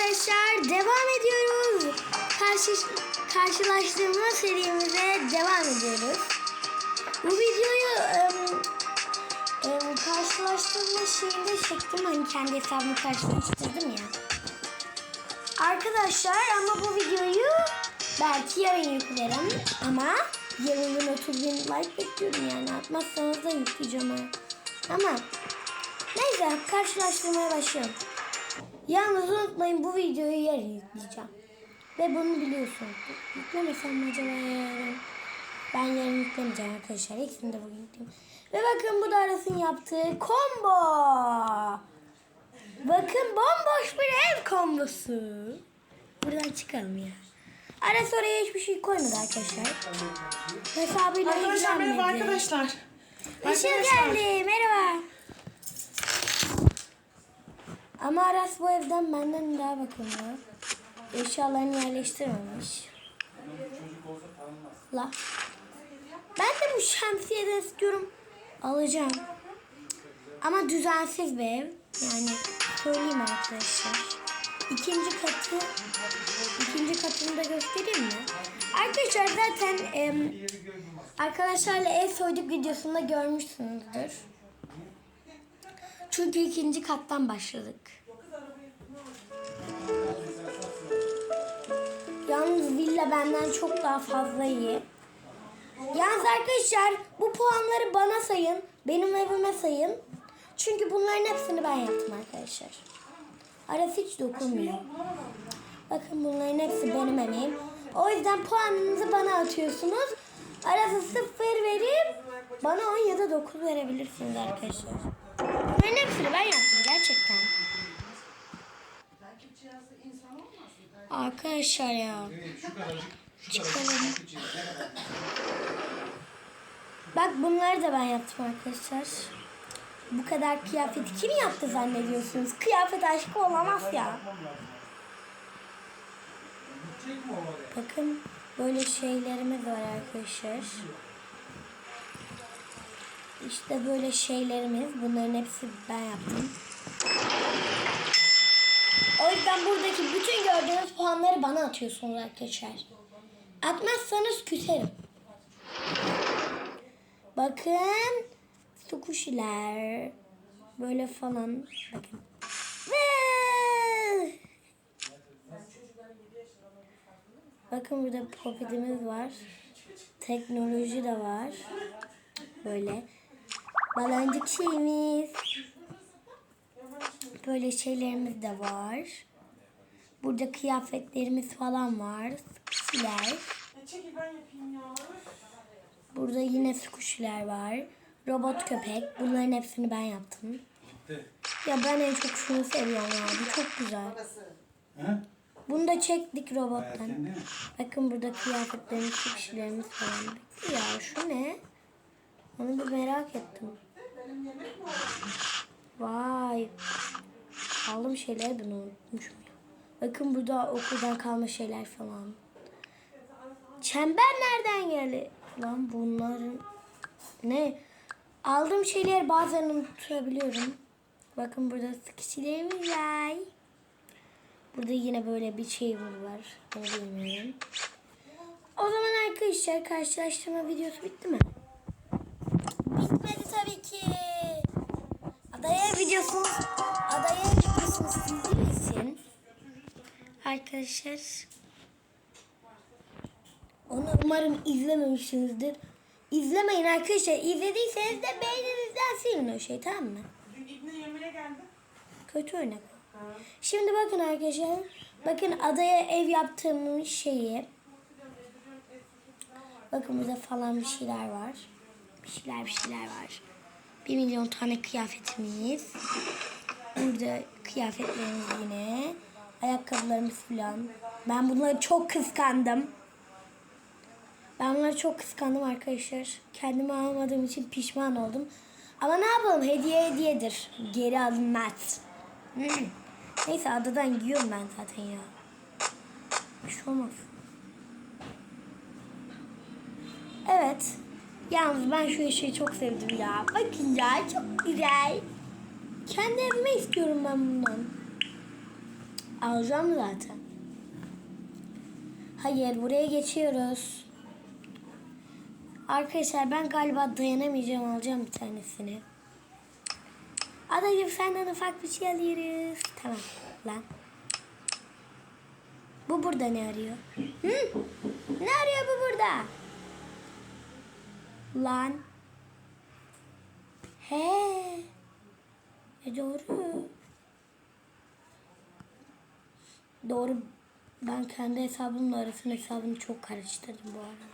arkadaşlar devam ediyoruz. Karşı, karşılaştırma serimize devam ediyoruz. Bu videoyu em, em, karşılaştırma şeyinde çektim. Hani kendi hesabımı karşılaştırdım ya. Arkadaşlar ama bu videoyu belki yarın yüklerim. Ama yarın gün 30 bin like bekliyorum yani. Atmazsanız da yükleyeceğim. Ama neyse karşılaştırmaya başlayalım. Yalnız unutmayın bu videoyu yarın yükleyeceğim. Ve bunu biliyorsunuz. Yüklemesem mi acaba yarın? Ben yarın yüklemeyeceğim arkadaşlar. İkisini de bugün yükleyeyim. Ve bakın bu da Aras'ın yaptığı combo. Bakın bomboş bir ev kombosu. Buradan çıkalım ya. Aras oraya hiçbir şey koymadı arkadaşlar. Hesabıyla Arkadaşlar merhaba ilgilenmedi. arkadaşlar. Işıl geldi. Merhaba. Ama Aras bu evden benden daha bakımlı. Eşyalarını yerleştirmemiş. La. Ben de bu şemsiyeden istiyorum. Alacağım. Ama düzensiz bir ev. Yani söyleyeyim arkadaşlar. İkinci katı ikinci katını da göstereyim mi? Arkadaşlar zaten em, arkadaşlarla ev soyduk videosunda görmüşsünüzdür. Çünkü ikinci kattan başladık. Yalnız villa benden çok daha fazla iyi. Yalnız arkadaşlar bu puanları bana sayın. Benim evime sayın. Çünkü bunların hepsini ben yaptım arkadaşlar. Aras hiç dokunmuyor. Bakın bunların hepsi benim emeğim. O yüzden puanınızı bana atıyorsunuz. Arası sıfır verip bana 10 ya da 9 verebilirsiniz arkadaşlar. Bunların hepsini ben yaptım gerçekten. Arkadaşlar ya. Çıkalım. Bak bunları da ben yaptım arkadaşlar. Bu kadar kıyafeti kim yaptı zannediyorsunuz? Kıyafet aşkı olamaz ya. Bakın böyle şeylerimiz var arkadaşlar. İşte böyle şeylerimiz. Bunların hepsi ben yaptım. O yüzden buradaki bütün gördüğünüz puanları bana atıyorsunuz arkadaşlar. Atmazsanız küserim. Bakın. Sukuşiler. Böyle falan. Bakın. Bakın burada popitimiz var. Teknoloji de var. Böyle. Baloncuk şeyimiz. Böyle şeylerimiz de var. Burada kıyafetlerimiz falan var. Ya. Burada yine squishy'ler var. Robot köpek. Bunların hepsini ben yaptım. Ya ben en çok şunu seviyorum ya. Bu çok güzel. Bunu da çektik robottan. Bakın burada kıyafetlerimiz, squishy'lerimiz falan. Ya şu ne? Onu bir merak ettim. Vay. Aldığım şeyleri ben unutmuşum ya. Bakın burada okuldan kalma şeyler falan. Çember nereden geldi? Lan bunların ne? Aldığım şeyleri bazen unutabiliyorum. Bakın burada sıkışılarımız var. Burada yine böyle bir şey var. Onu bilmiyorum. O zaman arkadaşlar karşılaştırma videosu bitti mi? Bitmedi tabii ki. Adaya videosunu, adaya videosunu sizin için arkadaşlar onu umarım izlememişsinizdir. İzlemeyin arkadaşlar. İzlediyseniz de beyninizden silin o şey tamam mı? Dün İbni yemeğe geldi. Kötü örnek. Şimdi bakın arkadaşlar. Bakın adaya ev yaptığımız şeyi. Bakın burada falan bir şeyler var. Bir şeyler bir şeyler var. Bir milyon tane kıyafetimiz. Burada kıyafetlerimiz yine. Ayakkabılarımız falan. Ben bunları çok kıskandım. Ben bunları çok kıskandım arkadaşlar. Kendime almadığım için pişman oldum. Ama ne yapalım hediye hediyedir. Geri alınmaz. Hmm. Neyse adadan giyiyorum ben zaten ya. Bir şey olmaz. Evet. Yalnız ben şu işi çok sevdim ya. Bakın ya çok güzel. Kendi evime istiyorum ben bundan. Alacağım zaten. Hayır buraya geçiyoruz. Arkadaşlar ben galiba dayanamayacağım alacağım bir tanesini. Adacığım senden ufak bir şey alıyoruz. Tamam lan. Bu burada ne arıyor? Hı? Ne arıyor bu burada? Lan. He. E doğru. Doğru. Ben kendi hesabımla arasının hesabını çok karıştırdım bu arada.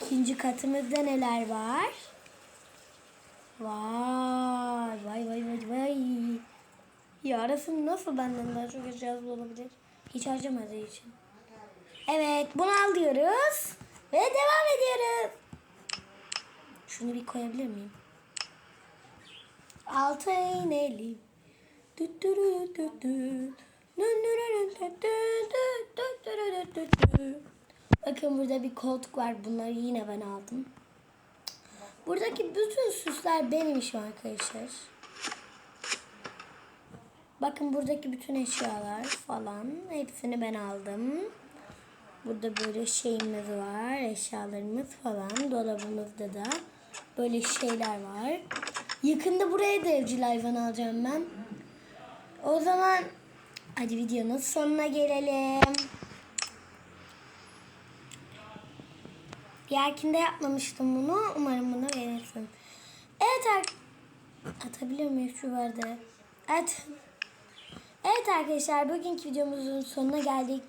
İkinci katımızda neler var? Vay vay vay vay vay. Ya arasını nasıl benden daha çok eşyası olabilir? Hiç harcamadığı için. Evet bunu al diyoruz. Ve devam ediyoruz. Şunu bir koyabilir miyim? Altı iğneli. Bakın burada bir koltuk var. Bunları yine ben aldım. Buradaki bütün süsler benim işim arkadaşlar. Bakın buradaki bütün eşyalar falan hepsini ben aldım. Burada böyle şeyimiz var, eşyalarımız falan. Dolabımızda da böyle şeyler var. Yakında buraya da evcil hayvan alacağım ben. O zaman hadi videonun sonuna gelelim. Diğerkinde yapmamıştım bunu. Umarım bunu verirsin. Evet Atabiliyor muyum şu vardı? Evet. Evet arkadaşlar bugünkü videomuzun sonuna geldik.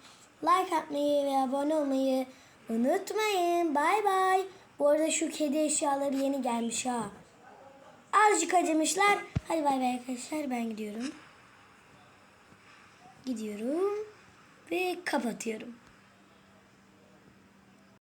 Like atmayı ve abone olmayı unutmayın. Bay bay. Bu arada şu kedi eşyaları yeni gelmiş ha. Azıcık acımışlar. Hadi bay bay arkadaşlar ben gidiyorum. Gidiyorum ve kapatıyorum.